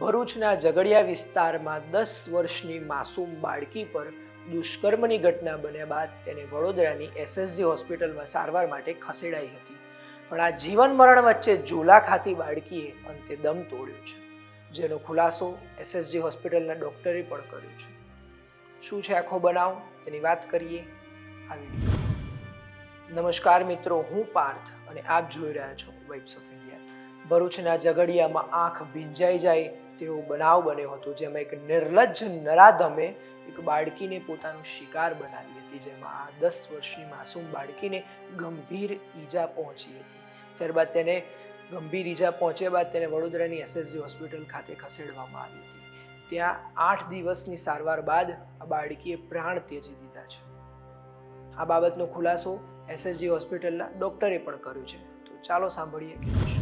ભરૂચના ઝઘડિયા વિસ્તારમાં દસ વર્ષની માસૂમ બાળકી પર દુષ્કર્મની ઘટના બન્યા બાદ તેને વડોદરાની એસએસજી હોસ્પિટલમાં સારવાર માટે ખસેડાઈ હતી. પણ આ જીવન મરણ વચ્ચે ઝોલા ખાતી બાળકીએ અંતે દમ તોડ્યો છે, જેનો ખુલાસો એસએસજી હોસ્પિટલના ડોક્ટરે પણ કર્યો છે. શું છે આખો બનાવ? તેની વાત કરીએ. આ વીડિયો. નમસ્કાર મિત્રો, હું પાર્થ અને આપ જોઈ રહ્યા છો વાઇબ્સ ઓફ ઇન્ડિયા ભરૂચના ઝઘડિયામાં આંખ ભીંજાઈ જાય તેવો બનાવ બન્યો હતો, જેમાં એક નિર્લજ્જ નરાધમે એક બાળકીને પોતાનું શિકાર બનાવી હતી, જેમાં આ દસ વર્ષની માસૂમ બાળકીને ગંભીર ઈજા પહોંચી હતી. ત્યારબાદ તેને ગંભીર ઈજા પહોંચ્યા બાદ તેને વડોદરાની એસએસજી હોસ્પિટલ ખાતે ખસેડવામાં આવી હતી. ત્યાં આઠ દિવસની સારવાર બાદ આ બાળકીએ પ્રાણ ત્યજી દીધા છે. આ બાબતનો ખુલાસો એસએસજી હોસ્પિટલના ડોક્ટરે પણ કર્યો છે. તો ચાલો સાંભળીએ કે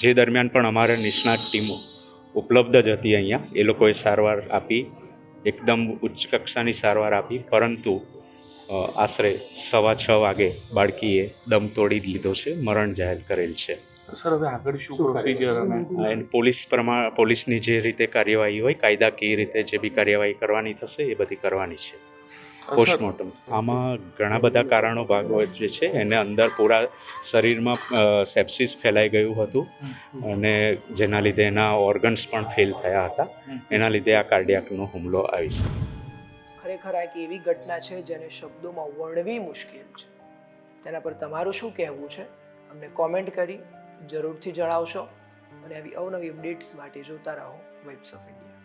જે દરમિયાન પણ અમારે નિષ્ણાત ટીમો ઉપલબ્ધ જ હતી અહીંયા એ લોકોએ સારવાર આપી એકદમ ઉચ્ચ કક્ષાની સારવાર આપી પરંતુ આશરે સવા છ વાગે બાળકીએ દમ તોડી લીધો છે મરણ જાહેર કરેલ છે. સર હવે આગળ શું પ્રોસિજર અને પોલીસ પ્રમાણ પોલીસની જે રીતે કાર્યવાહી હોય કાયદાકીય રીતે જે બી કાર્યવાહી કરવાની થશે એ બધી કરવાની છે. પોસ્ટમોર્ટમ. આમાં ઘણા બધા કારણો ભાગ જે છે એને અંદર પૂરા શરીરમાં સેપ્સિસ ફેલાઈ ગયું હતું અને જેના લીધે એના ઓર્ગન્સ પણ ફેલ થયા હતા. એના લીધે આ કાર્ડિયાકનો હુમલો આવી છે. ખરેખર આ એક એવી ઘટના છે જેને શબ્દોમાં વર્ણવી મુશ્કેલ છે. તેના પર તમારું શું કહેવું છે? અમને કોમેન્ટ કરી જરૂરથી જણાવશો અને આવી અવનવી અપડેટ્સ માટે જોતા રહો વેબ્સ ઓફ ઇન્ડિયા